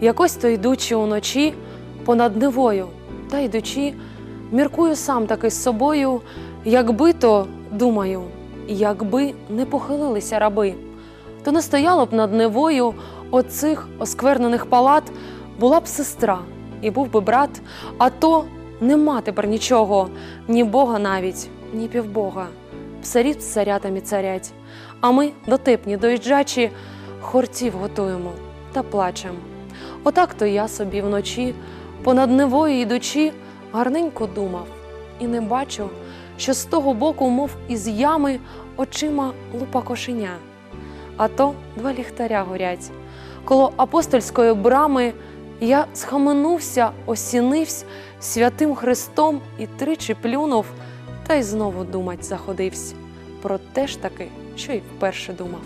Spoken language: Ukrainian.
Якось то йдучи уночі понад Невою, та йдучи, міркую сам таки з собою, якби то, думаю, якби не похилилися раби, то не стояло б над Невою оцих осквернених палат, була б сестра і був би брат, а то нема тепер нічого, ні Бога навіть, ні півбога. Псарів з царятами царять, а ми, дотепні, доїжджачі, хорців готуємо та плачем. Отак то я собі вночі, понад Невою йдучи, гарненько думав, і не бачу, що з того боку, мов із ями, очима лупа кошеня. А то два ліхтаря горять. Коло апостольської брами я схаменувся, осінився святим Христом і тричі плюнув, та й знову думать заходився про те ж таки, що й вперше думав.